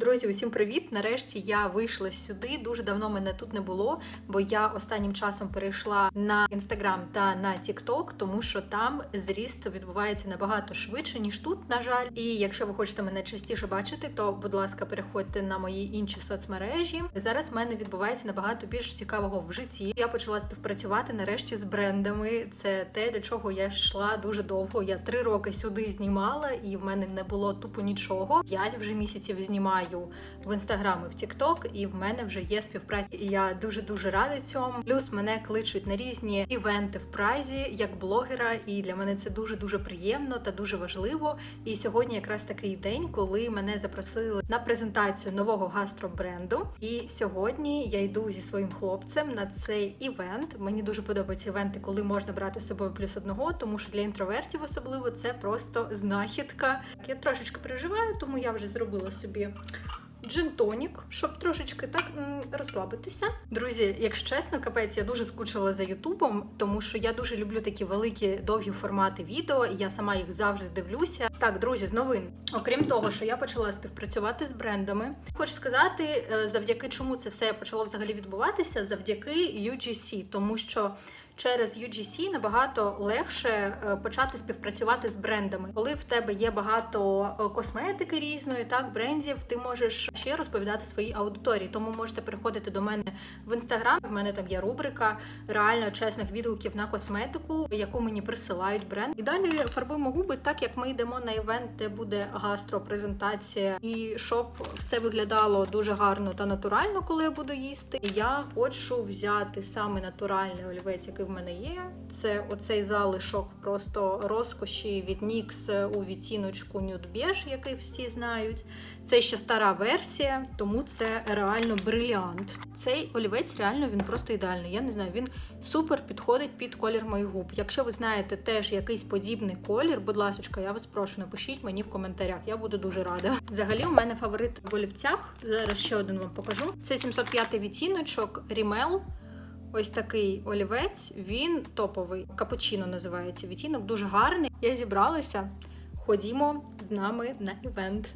Друзі, усім привіт! Нарешті я вийшла сюди. Дуже давно мене тут не було, бо я останнім часом перейшла на інстаграм та на Тікток, тому що там зріст відбувається набагато швидше ніж тут, на жаль. І якщо ви хочете мене частіше бачити, то будь ласка, переходьте на мої інші соцмережі. Зараз в мене відбувається набагато більш цікавого в житті. Я почала співпрацювати нарешті з брендами. Це те, до чого я йшла дуже довго. Я три роки сюди знімала, і в мене не було тупо нічого. П'ять вже місяців знімаю в інстаграм і в Тікток, і в мене вже є співпраця. І я дуже дуже рада цьому. Плюс мене кличуть на різні івенти в Празі як блогера, і для мене це дуже дуже приємно та дуже важливо. І сьогодні якраз такий день, коли мене запросили на презентацію нового гастробренду. І сьогодні я йду зі своїм хлопцем на цей івент. Мені дуже подобаються івенти, коли можна брати з собою плюс одного, тому що для інтровертів особливо це просто знахідка. Я трошечки переживаю, тому я вже зробила собі джин-тонік, щоб трошечки так розслабитися. Друзі, якщо чесно, капець, я дуже скучила за Ютубом, тому що я дуже люблю такі великі довгі формати відео, і я сама їх завжди дивлюся. Так, друзі, з новин. Окрім того, що я почала співпрацювати з брендами, хочу сказати, е, завдяки чому це все почало взагалі відбуватися, завдяки UGC, тому що. Через UGC набагато легше е, почати співпрацювати з брендами. Коли в тебе є багато е, косметики різної, так брендів, ти можеш ще розповідати своїй аудиторії. Тому можете приходити до мене в інстаграм. В мене там є рубрика реально чесних відгуків на косметику, яку мені присилають бренд. І далі фарбуємо губи, так як ми йдемо на івент, де буде гастропрезентація, і щоб все виглядало дуже гарно та натурально, коли я буду їсти. Я хочу взяти саме натуральний олівець, який мене є. Це оцей залишок просто розкоші від NYX у відтіночку Nude Beige, який всі знають. Це ще стара версія, тому це реально бриліант. Цей олівець реально він просто ідеальний. Я не знаю, він супер підходить під колір моїх губ. Якщо ви знаєте теж якийсь подібний колір, будь ласка, я вас прошу, напишіть мені в коментарях. Я буду дуже рада. Взагалі, у мене фаворит в олівцях. Зараз ще один вам покажу. Це 705 відтіночок Rimmel. Ось такий олівець, він топовий. Капучино називається. Відтінок дуже гарний. Я зібралася. Ходімо з нами на івент.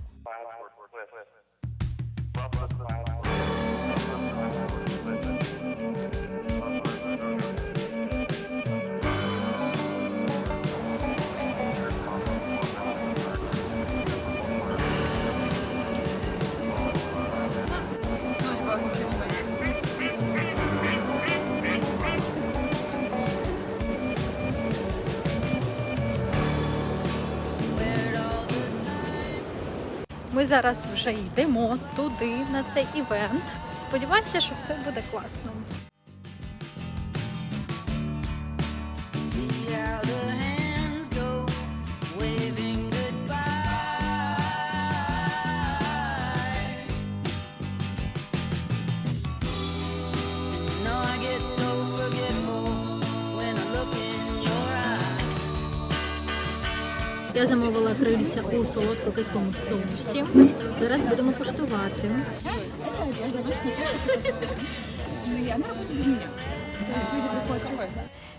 Ми зараз вже йдемо туди на цей івент. Сподіваюся, що все буде класно. Я замовила крильця у солодко-кислому соусі. Зараз будемо куштувати.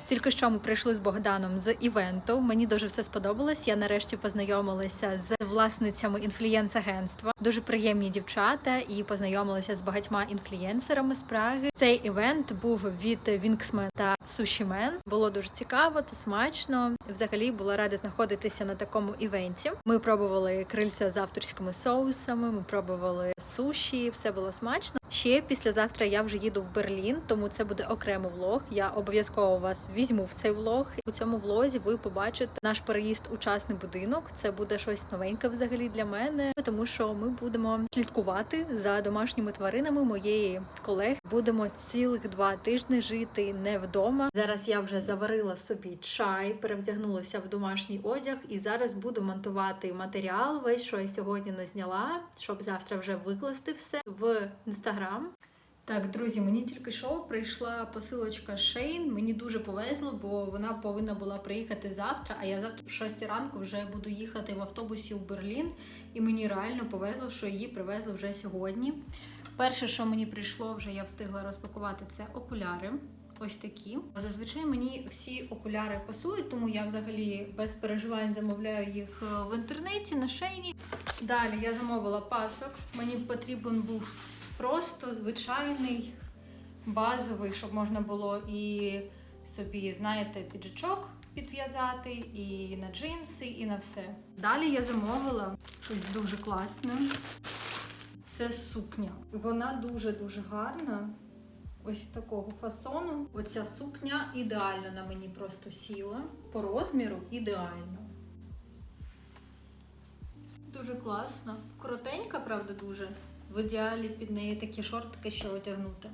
Тільки що ми прийшли з Богданом з івенту. Мені дуже все сподобалось. Я нарешті познайомилася з власницями інфлюєнс-агентства. Дуже приємні дівчата і познайомилася з багатьма інфлюєнсерами з Праги. Цей івент був від Вінксмен та Сушімен. Було дуже цікаво та смачно. Взагалі була рада знаходитися на такому івенті. Ми пробували крильця з авторськими соусами. Ми пробували суші. Все було смачно. Ще післязавтра я вже їду в Берлін, тому це буде окремий влог. Я обов'язково вас візьму в цей влог. У цьому влозі ви побачите наш переїзд у частний будинок. Це буде щось новеньке взагалі для мене, тому що ми будемо слідкувати за домашніми тваринами моєї колеги. Будемо цілих два тижні жити не вдома. Зараз я вже заварила собі чай, перевдягнулася в домашній одяг, і зараз буду монтувати матеріал. Весь що я сьогодні не зняла, щоб завтра вже викласти все в інстаграм. Так, друзі, мені тільки що прийшла посилочка Shane. Мені дуже повезло, бо вона повинна була приїхати завтра. А я завтра в 6 ранку вже буду їхати в автобусі в Берлін. І мені реально повезло, що її привезли вже сьогодні. Перше, що мені прийшло, вже я встигла розпакувати, це окуляри. ось такі. Зазвичай мені всі окуляри пасують, тому я взагалі без переживань замовляю їх е, в інтернеті на шейні. Далі я замовила пасок. Мені потрібен був просто звичайний базовий, щоб можна було і собі, знаєте, піджачок підв'язати, і на джинси, і на все. Далі я замовила щось дуже класне. Це сукня. Вона дуже-дуже гарна. Ось такого фасону. Оця сукня ідеально на мені просто сіла. По розміру ідеально. Дуже класно. Коротенька, правда, дуже. В ідеалі під неї такі шортики ще одягнути.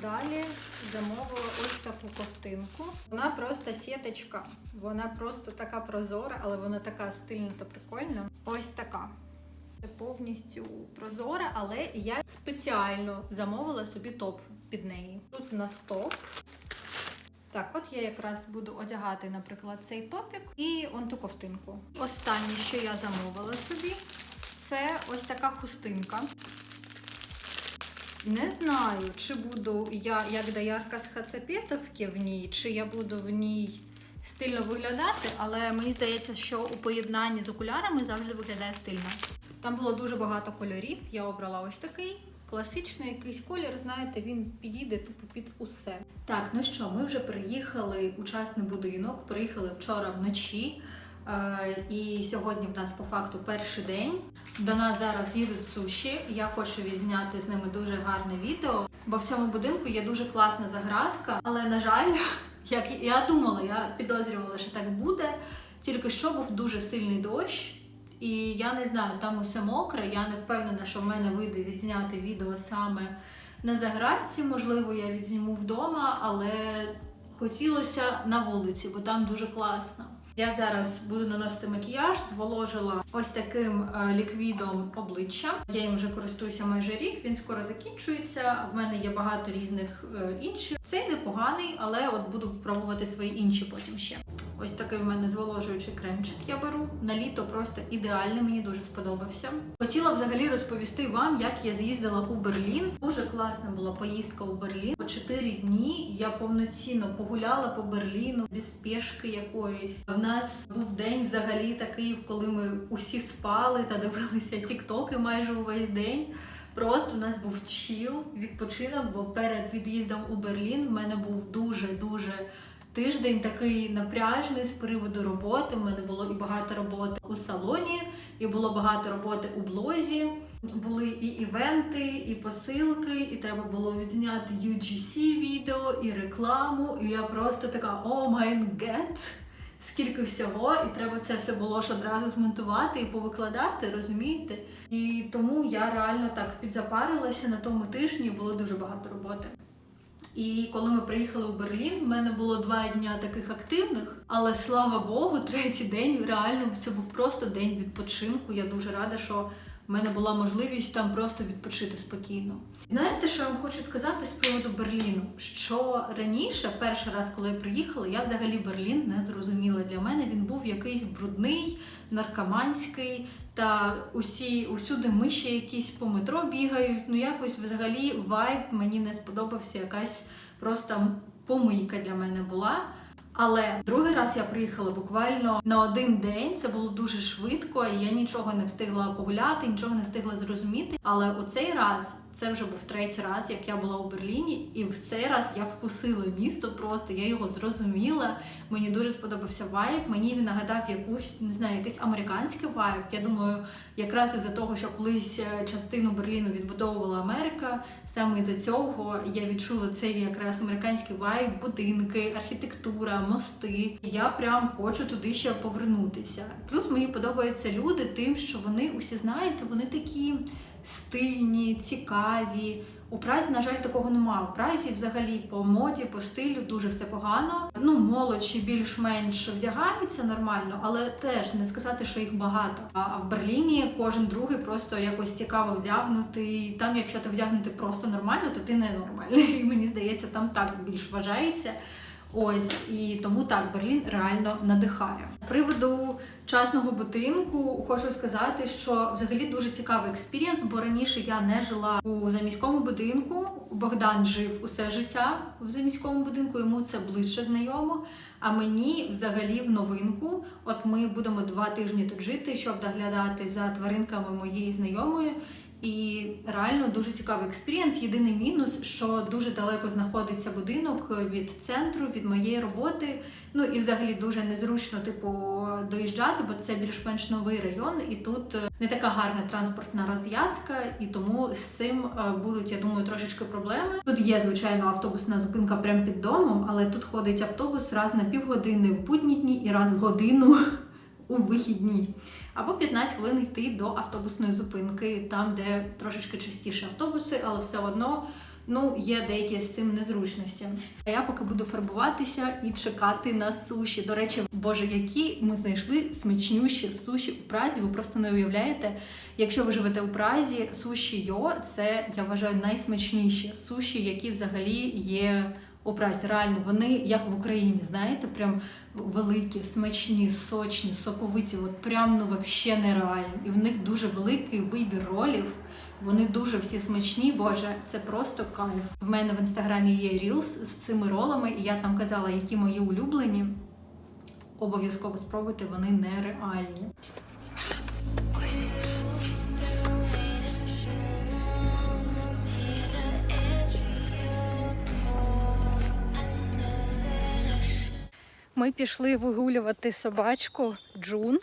Далі замовила ось таку ковтинку. Вона просто сіточка. Вона просто така прозора, але вона така стильна та прикольна. Ось така. Це повністю прозора, але я спеціально замовила собі топ під неї. Тут в нас топ. Так, от я якраз буду одягати, наприклад, цей топік і он ту ковтинку. Останнє, що я замовила собі, це ось така хустинка. Не знаю, чи буду я як доярка з хацапетовки в ній, чи я буду в ній стильно виглядати, але мені здається, що у поєднанні з окулярами завжди виглядає стильно. Там було дуже багато кольорів. Я обрала ось такий. Класичний якийсь колір, знаєте, він підійде тупо під усе. Так, ну що, ми вже приїхали у частний будинок. Приїхали вчора вночі. Е, і сьогодні в нас по факту перший день. До нас зараз їдуть суші. Я хочу відзняти з ними дуже гарне відео. Бо в цьому будинку є дуже класна заградка. Але на жаль, як я думала, я підозрювала, що так буде. Тільки що був дуже сильний дощ. І я не знаю, там усе мокре. Я не впевнена, що в мене вийде відзняти відео саме на заградці. Можливо, я відзніму вдома, але хотілося на вулиці, бо там дуже класно. Я зараз буду наносити макіяж, зволожила ось таким е, ліквідом обличчя. Я їм вже користуюся майже рік. Він скоро закінчується. В мене є багато різних е, інших. Цей непоганий, але от буду пробувати свої інші потім ще. Ось такий в мене зволожуючий кремчик я беру. На літо просто ідеальний, мені дуже сподобався. Хотіла взагалі розповісти вам, як я з'їздила у Берлін. Дуже класна була поїздка у Берлін. По 4 дні я повноцінно погуляла по Берліну без спешки якоїсь. В нас був день взагалі такий, коли ми усі спали та дивилися тіктоки майже увесь день. Просто у нас був чіл, відпочинок, бо перед від'їздом у Берлін в мене був дуже дуже тиждень такий напряжний з приводу роботи. У мене було і багато роботи у салоні, і було багато роботи у блозі. Були і івенти, і посилки, і треба було відзняти UGC відео, і рекламу. І я просто така о май гет. Скільки всього, і треба це все було ж одразу змонтувати і повикладати, розумієте? І тому я реально так підзапарилася на тому тижні, було дуже багато роботи. І коли ми приїхали у Берлін, в мене було два дня таких активних, але слава Богу, третій день реально це був просто день відпочинку. Я дуже рада, що в мене була можливість там просто відпочити спокійно. Знаєте, що я вам хочу сказати з приводу Берліну? Що раніше, перший раз, коли я приїхала, я взагалі Берлін не зрозуміла. Для мене він був якийсь брудний, наркоманський. Та усі усюди миші якісь по метро бігають. Ну якось взагалі вайб мені не сподобався. Якась просто помийка для мене була. Але другий раз я приїхала буквально на один день. Це було дуже швидко, і я нічого не встигла погуляти, нічого не встигла зрозуміти. Але у цей раз це вже був третій раз, як я була у Берліні, і в цей раз я вкусила місто. Просто я його зрозуміла. Мені дуже сподобався вайб. Мені він нагадав якусь не знаю, якийсь американський вайб. Я думаю, якраз із-за того, що колись е, частину Берліну відбудовувала Америка. Саме із-за цього я відчула цей якраз американський вайб, будинки, архітектура, мости. Я прям хочу туди ще повернутися. Плюс мені подобаються люди тим, що вони усі знаєте, вони такі стильні, цікаві. У Празі, на жаль, такого немає. У Празі взагалі по моді, по стилю дуже все погано. Ну, молодь ще більш-менш вдягається нормально, але теж не сказати, що їх багато. А в Берліні кожен другий просто якось цікаво вдягнутий. Там, якщо ти вдягнути просто нормально, то ти не нормальний. І мені здається, там так більш вважається. Ось і тому так Берлін реально надихає. З приводу частного будинку хочу сказати, що взагалі дуже цікавий експірієнс, бо раніше я не жила у заміському будинку. Богдан жив усе життя в заміському будинку, йому це ближче знайомо. А мені взагалі в новинку. От ми будемо два тижні тут жити, щоб доглядати за тваринками моєї знайомої. І реально дуже цікавий експірієнс. Єдиний мінус, що дуже далеко знаходиться будинок від центру, від моєї роботи. Ну і взагалі дуже незручно, типу, доїжджати, бо це більш-менш новий район, і тут е, не така гарна транспортна розв'язка, і тому з цим е, будуть, я думаю, трошечки проблеми. Тут є, звичайно, автобусна зупинка прямо під домом, але тут ходить автобус раз на півгодини в будні дні і раз в годину у вихідні. Або 15 хвилин йти до автобусної зупинки, там, де трошечки частіше автобуси, але все одно ну, є деякі з цим незручності. А я поки буду фарбуватися і чекати на суші. До речі, боже, які ми знайшли смачнющі суші у Празі. Ви просто не уявляєте. Якщо ви живете у Празі, суші Йо це я вважаю найсмачніші суші, які взагалі є у Реально, вони як в Україні, знаєте, прям великі, смачні, сочні, соковиті, от прям ну вообще нереальні. І в них дуже великий вибір ролів. Вони дуже всі смачні, боже, це просто кайф. В мене в інстаграмі є рілс з цими ролами, і я там казала, які мої улюблені. Обов'язково спробуйте, вони нереальні. Ми пішли вигулювати собачку Джун.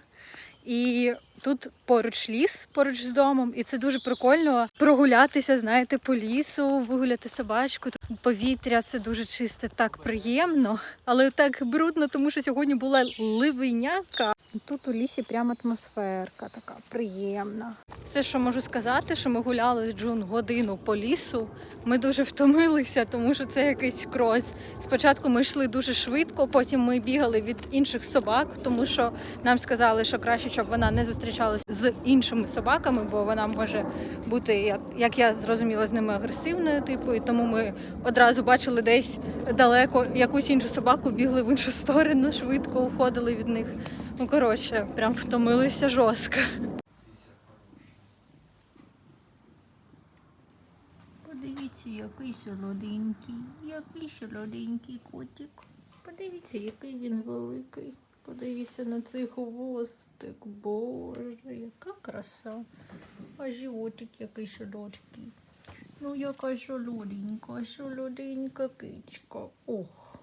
І тут поруч ліс, поруч з домом, і це дуже прикольно прогулятися, знаєте, по лісу, вигуляти собачку. Повітря це дуже чисте, так приємно, але так брудно, тому що сьогодні була ливиняка. Тут у лісі прямо атмосферка така приємна. Все, що можу сказати, що ми гуляли з Джун годину по лісу. Ми дуже втомилися, тому що це якийсь крос. Спочатку ми йшли дуже швидко, потім ми бігали від інших собак, тому що нам сказали, що краще, щоб вона не зустрічалася з іншими собаками, бо вона може бути, як, я зрозуміла, з ними агресивною, типу, і тому ми одразу бачили десь далеко якусь іншу собаку, бігли в іншу сторону, швидко уходили від них. Ну коротше, прям втомилися жорстко. Подивіться, який солоденький, який солоденький котик. Подивіться, який він великий. Подивіться на цей хвостик. Боже, яка краса. А животик який солодкий. Ну, яка солоденька, солоденька кичка. Ох.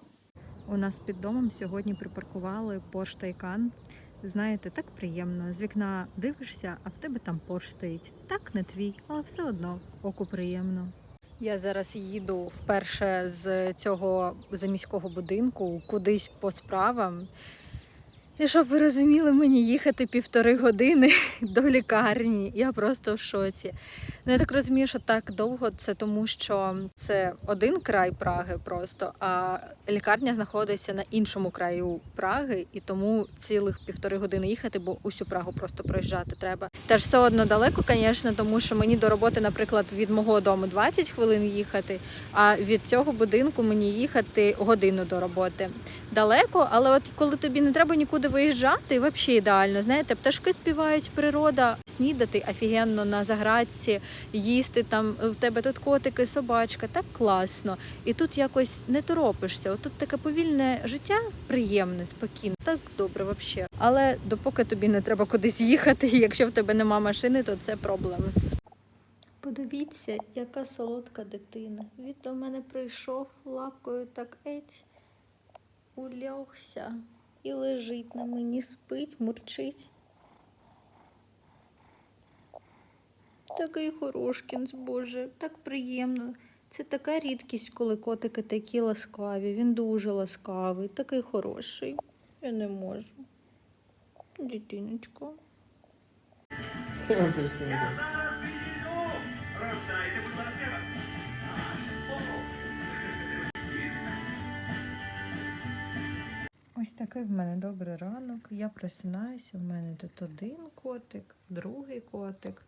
У нас під домом сьогодні припаркували Porsche Taycan. Знаєте, так приємно. З вікна дивишся, а в тебе там Porsche стоїть. Так, не твій, але все одно оку приємно. Я зараз їду вперше з цього заміського будинку кудись по справам. І щоб ви розуміли, мені їхати півтори години до лікарні. Я просто в шоці. Ну, я так розумію, що так довго це тому, що це один край Праги просто, а лікарня знаходиться на іншому краю Праги, і тому цілих півтори години їхати, бо усю Прагу просто проїжджати треба. Теж все одно далеко, звісно, тому що мені до роботи, наприклад, від мого дому 20 хвилин їхати, а від цього будинку мені їхати годину до роботи. Далеко, але от коли тобі не треба нікуди виїжджати, взагалі ідеально. Знаєте, пташки співають, природа, снідати офігенно на заградці, їсти там в тебе тут котики, собачка, так класно. І тут якось не торопишся. От тут таке повільне життя, приємне, спокійне, так добре взагалі. Але допоки тобі не треба кудись їхати, якщо в тебе нема машини, то це проблемс. Подивіться, яка солодка дитина. Він до мене прийшов лапкою так еть, улягся і лежить на мені, спить, мурчить. Такий хорошкінс, Боже, так приємно. Це така рідкість, коли котики такі ласкаві. Він дуже ласкавий, такий хороший. Я не можу. Дитиночко. Ось такий в мене добрий ранок. Я просинаюся, в мене тут один котик, другий котик,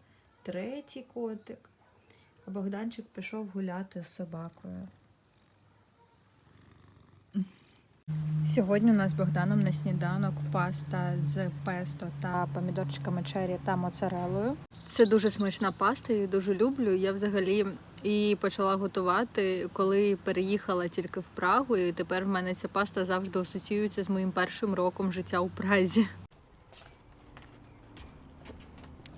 третій котик. А Богданчик пішов гуляти з собакою. Сьогодні у нас з Богданом на сніданок паста з песто та помідорчиками чері та моцарелою. Це дуже смачна паста, я її дуже люблю. Я взагалі її почала готувати, коли переїхала тільки в Прагу, і тепер в мене ця паста завжди асоціюється з моїм першим роком життя у Празі.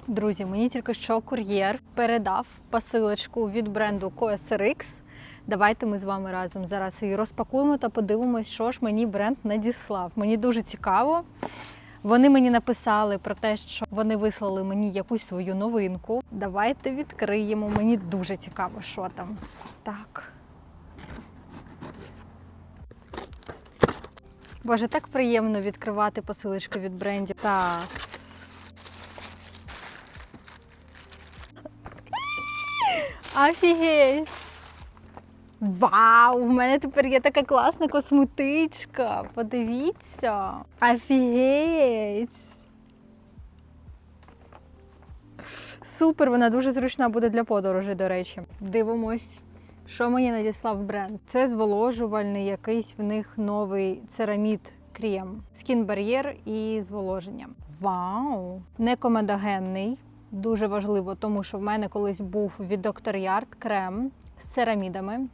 Друзі, мені тільки що кур'єр передав посилочку від бренду COSRX. Давайте ми з вами разом зараз її розпакуємо та подивимось, що ж мені бренд надіслав. Мені дуже цікаво. Вони мені написали про те, що вони вислали мені якусь свою новинку. Давайте відкриємо. Мені дуже цікаво, що там. Так. Боже, так приємно відкривати посилочки від брендів. Так. Офігеть! Вау! У мене тепер є така класна косметичка. Подивіться. Офігеть! Супер, вона дуже зручна буде для подорожей, до речі. Дивимось, що мені надіслав бренд. Це зволожувальний якийсь в них новий церамід крем. Скін бар'єр і зволоження. Вау! Некомедогенний. Дуже важливо, тому що в мене колись був від Dr. Yard крем з церамідами.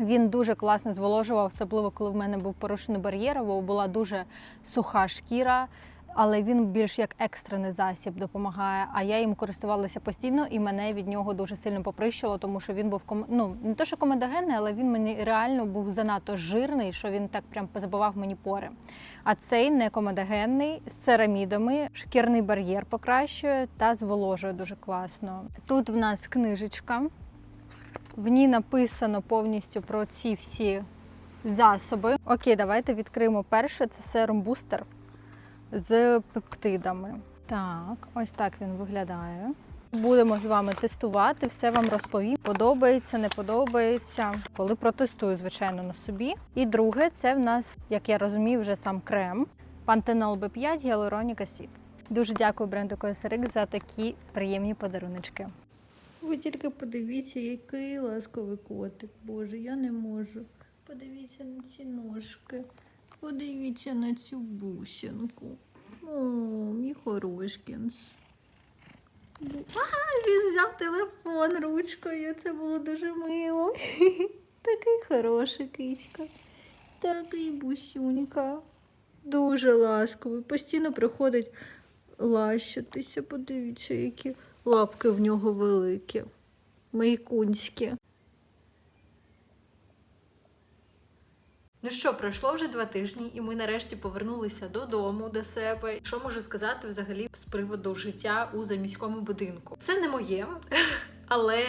Він дуже класно зволожував, особливо коли в мене був порушений бар'єр, або була дуже суха шкіра. Але він більш як екстрений засіб допомагає. А я їм користувалася постійно, і мене від нього дуже сильно поприщило, тому що він був ком... ну, не то, що комедогенний, але він мені реально був занадто жирний, що він так прям позабивав мені пори. А цей не комедогенний з церамідами, шкірний бар'єр покращує та зволожує дуже класно. Тут в нас книжечка. В ній написано повністю про ці всі засоби. Окей, давайте відкриємо перше. Це серум бустер з пептидами. Так, ось так він виглядає. Будемо з вами тестувати, все вам розповім. Подобається, не подобається. Коли протестую, звичайно, на собі. І друге, це в нас, як я розумію, вже сам крем. Пантенол B5 гіалуроніка Сід. Дуже дякую бренду CSRX за такі приємні подаруночки. Ви тільки подивіться, який ласковий котик. Боже, я не можу. Подивіться на ці ножки. Подивіться на цю бусинку. О, мій хорошкінс. А, він взяв телефон ручкою. Це було дуже мило. Такий хороший киська. Такий бусюнька. Дуже ласковий. Постійно приходить лащитися. Подивіться, які лапки в нього великі. Майкунські. Ну що, пройшло вже два тижні, і ми нарешті повернулися додому до себе. Що можу сказати взагалі з приводу життя у заміському будинку? Це не моє. Але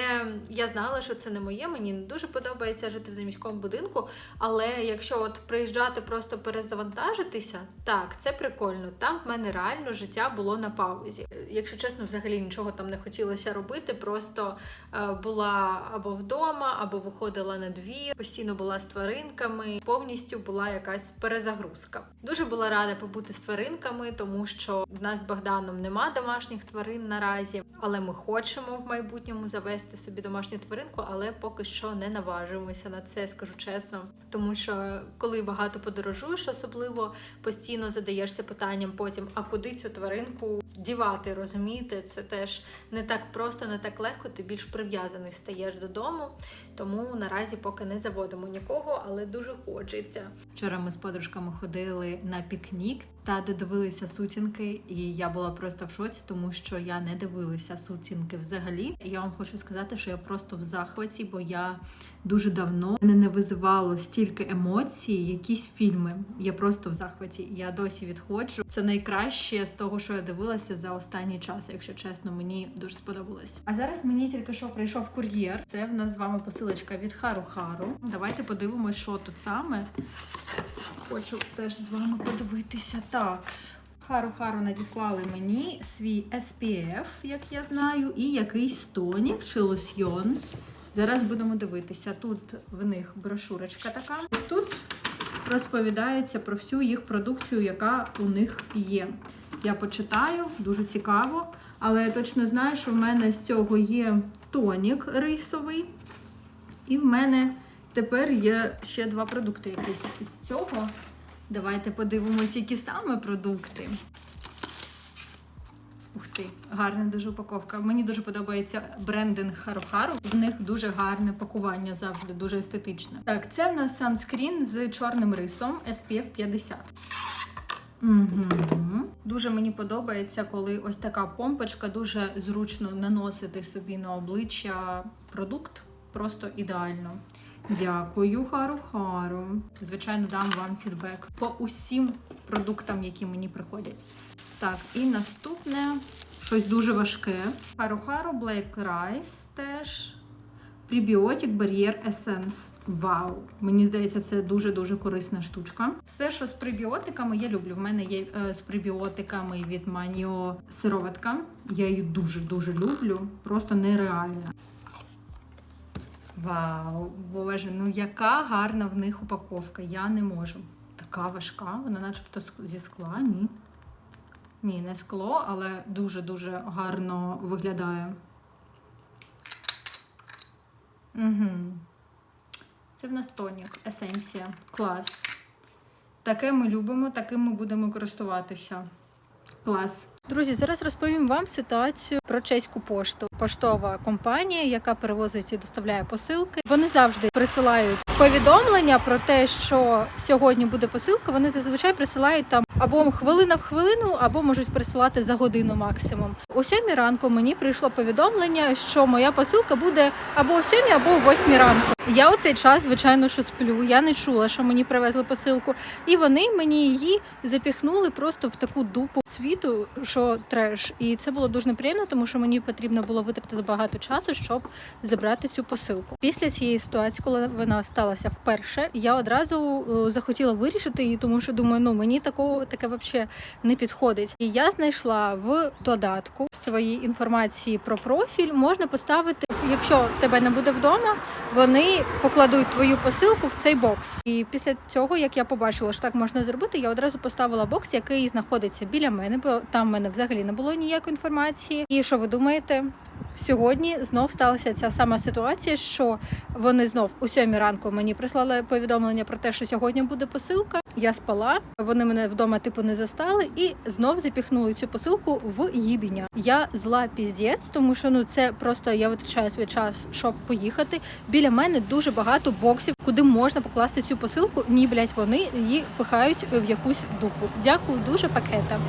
я знала, що це не моє. Мені не дуже подобається жити в заміському будинку. Але якщо от приїжджати просто перезавантажитися, так це прикольно. Там в мене реально життя було на паузі. Якщо чесно, взагалі нічого там не хотілося робити. Просто е, була або вдома, або виходила на двір, постійно була з тваринками. Повністю була якась перезагрузка. Дуже була рада побути з тваринками, тому що в нас з Богданом нема домашніх тварин наразі, але ми хочемо в майбутньому завести собі домашню тваринку, але поки що не наважуємося на це, скажу чесно. Тому що коли багато подорожуєш, особливо постійно задаєшся питанням потім, а куди цю тваринку дівати, розумієте? Це теж не так просто, не так легко. Ти більш прив'язаний стаєш додому. Тому наразі поки не заводимо нікого, але дуже хочеться. Вчора ми з подружками ходили на пікнік та додивилися сутінки, і я була просто в шоці, тому що я не дивилася сутінки взагалі. Я вам хочу сказати, що я просто в захваті, бо я дуже давно мене не визивало стільки емоцій, якісь фільми. Я просто в захваті. Я досі відходжу. Це найкраще з того, що я дивилася за останній час, якщо чесно, мені дуже сподобалось. А зараз мені тільки що прийшов кур'єр. Це в нас з вами посилочка від Хару Хару. Давайте подивимось, що тут саме. Хочу теж з вами подивитися. Такс. Хару Хару надіслали мені свій SPF, як я знаю, і якийсь тонік чи лосьйон. Зараз будемо дивитися. Тут в них брошурочка така. Ось тут розповідається про всю їх продукцію, яка у них є. Я почитаю, дуже цікаво. Але я точно знаю, що в мене з цього є тонік рисовий. І в мене тепер є ще два продукти якісь із цього. Давайте подивимось, які саме продукти. Ух ти, гарна дуже упаковка. Мені дуже подобається брендинг Хару-Хару. В них дуже гарне пакування завжди, дуже естетичне. Так, це в нас санскрін з чорним рисом SPF 50. Угу. Дуже мені подобається, коли ось така помпочка дуже зручно наносити собі на обличчя продукт. Просто ідеально. Дякую, Хару Хару. Звичайно, дам вам фідбек по усім продуктам, які мені приходять. Так, і наступне щось дуже важке. Хару Хару Black Rice теж. Пребіотик Бар'єр Essence. Вау! Мені здається, це дуже-дуже корисна штучка. Все, що з пребіотиками, я люблю. В мене є е, з пребіотиками від Маньо сироватка. Я її дуже-дуже люблю. Просто нереальна. Вау! Боже, ну яка гарна в них упаковка. Я не можу. Така важка, вона начебто зі скла, ні. Ні, не скло, але дуже-дуже гарно виглядає. Угу. Це в нас тонік, есенція. Клас. Таке ми любимо, таким ми будемо користуватися. Клас. Друзі, зараз розповім вам ситуацію про чеську пошту. Поштова компанія, яка перевозить і доставляє посилки. Вони завжди присилають повідомлення про те, що сьогодні буде посилка. Вони зазвичай присилають там або хвилина в хвилину, або можуть присилати за годину максимум. О сьомій ранку мені прийшло повідомлення, що моя посилка буде або о сьомій, або о восьмій ранку. Я у цей час, звичайно, що сплю. Я не чула, що мені привезли посилку, і вони мені її запіхнули просто в таку дупу світу, що треш. І це було дуже неприємно, тому що мені потрібно було витратити багато часу, щоб забрати цю посилку. Після цієї ситуації, коли вона сталася вперше, я одразу е, захотіла вирішити її, тому що думаю, ну мені такого таке взагалі не підходить. І я знайшла в додатку в своїй інформації про профіль можна поставити, якщо тебе не буде вдома, вони покладуть твою посилку в цей бокс. І після цього, як я побачила, що так можна зробити, я одразу поставила бокс, який знаходиться біля мене, бо там в мене взагалі не було ніякої інформації. І що ви думаєте? Сьогодні знов сталася ця сама ситуація, що вони знов у сьомій ранку мені прислали повідомлення про те, що сьогодні буде посилка. Я спала, вони мене вдома типу не застали, і знов запіхнули цю посилку в їбіня. Я зла піздець, тому що ну це просто я витрачаю свій час, щоб поїхати. Біля мене дуже багато боксів, куди можна покласти цю посилку. Ні, блять, вони її пихають в якусь дупу. Дякую дуже пакета.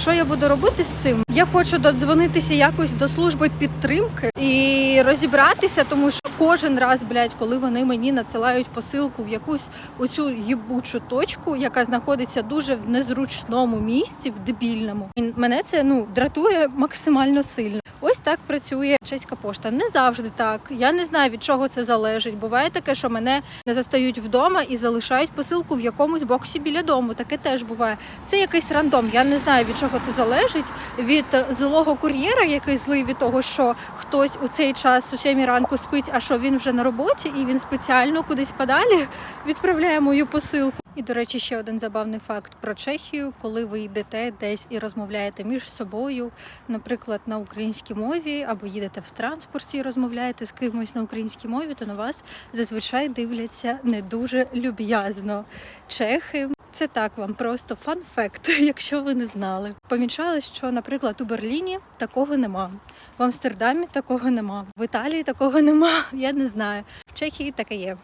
Що я буду робити з цим? Я хочу додзвонитися якось до служби підтримки і розібратися, тому що кожен раз, блядь, коли вони мені надсилають посилку в якусь оцю їбучу точку, яка знаходиться дуже в незручному місці, в дебільному, і мене це ну дратує максимально сильно. Ось так працює чеська пошта. Не завжди так. Я не знаю від чого це залежить. Буває таке, що мене не застають вдома і залишають посилку в якомусь боксі біля дому. Таке теж буває. Це якийсь рандом. Я не знаю від чого це залежить. Від злого кур'єра, який злий від того, що хтось у цей час у сьомій ранку спить, а що він вже на роботі, і він спеціально кудись подалі відправляє мою посилку. І, до речі, ще один забавний факт про Чехію, коли ви йдете десь і розмовляєте між собою, наприклад, на українській мові, або їдете в транспорті і розмовляєте з кимось на українській мові, то на вас зазвичай дивляться не дуже люб'язно. Чехи. Це так вам просто фан-факт, якщо ви не знали. Помічали, що, наприклад, у Берліні такого нема, в Амстердамі такого нема, в Італії такого нема. Я не знаю. В Чехії таке є.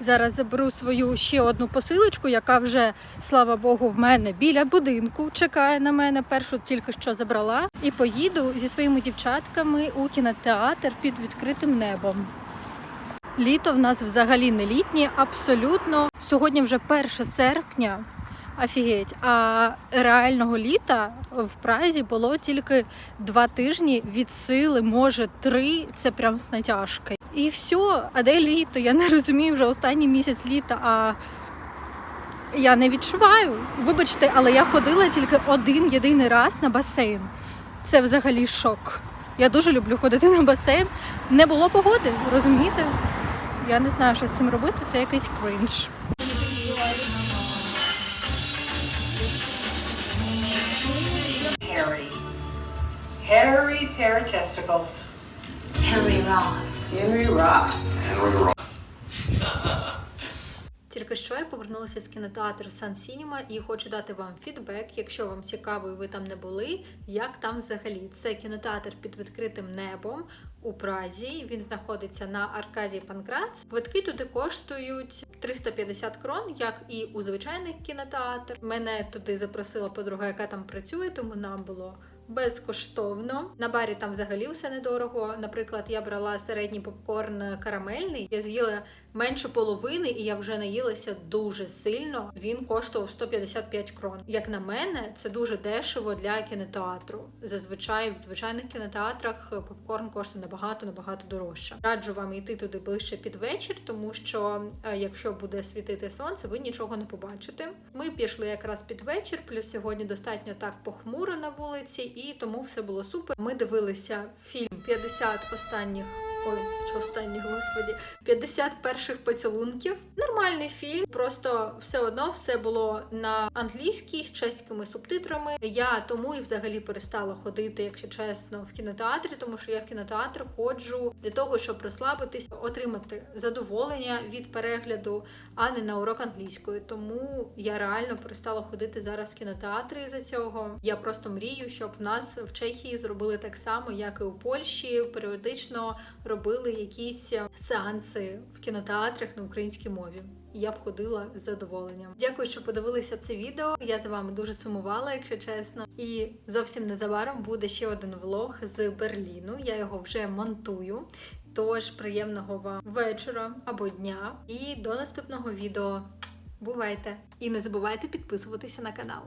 Зараз заберу свою ще одну посилочку, яка вже, слава Богу, в мене біля будинку чекає на мене. Першу тільки що забрала. І поїду зі своїми дівчатками у кінотеатр під відкритим небом. Літо в нас взагалі не літнє, абсолютно. Сьогодні вже 1 серпня. Офігеть, а реального літа в Празі було тільки два тижні від сили, може три. Це прям з натяжкою. І все, а де літо? Я не розумію вже останній місяць літа. А я не відчуваю. Вибачте, але я ходила тільки один єдиний раз на басейн. Це взагалі шок. Я дуже люблю ходити на басейн. Не було погоди, розумієте? Я не знаю, що з цим робити. Це якийсь кринж. Harry pair of testicles. Harry Ross. Henry Rock. Тільки Тільки що я повернулася з кінотеатру Сан Сінема і хочу дати вам фідбек, якщо вам цікаво і ви там не були, як там взагалі. Це кінотеатр під відкритим небом у Празі. Він знаходиться на Аркадії Панкрац. Квитки туди коштують 350 крон, як і у звичайних кінотеатрах. Мене туди запросила подруга, яка там працює, тому нам було. Безкоштовно на барі там взагалі все недорого. Наприклад, я брала середній попкорн карамельний. Я з'їла менше половини, і я вже наїлася дуже сильно. Він коштував 155 крон. Як на мене, це дуже дешево для кінотеатру. Зазвичай в звичайних кінотеатрах попкорн коштує набагато набагато дорожче. Раджу вам йти туди ближче під вечір, тому що е, якщо буде світити сонце, ви нічого не побачите. Ми пішли якраз під вечір, плюс сьогодні достатньо так похмуро на вулиці, і тому все було супер. Ми дивилися фільм 50 останніх. Ой, що останніх, господі, 50 перших поцілунків. Нормальний фільм, просто все одно все було на англійській з чеськими субтитрами. Я тому і взагалі перестала ходити, якщо чесно, в кінотеатрі, тому що я в кінотеатр ходжу для того, щоб розслабитись, отримати задоволення від перегляду, а не на урок англійської. Тому я реально перестала ходити зараз в кінотеатри із-за цього. Я просто мрію, щоб в нас в Чехії зробили так само, як і у Польщі. Періодично робили якісь сеанси в кінотеатрах на українській мові. Я б ходила з задоволенням. Дякую, що подивилися це відео. Я за вами дуже сумувала, якщо чесно. І зовсім незабаром буде ще один влог з Берліну. Я його вже монтую. Тож приємного вам вечора або дня. І до наступного відео. Бувайте! І не забувайте підписуватися на канал.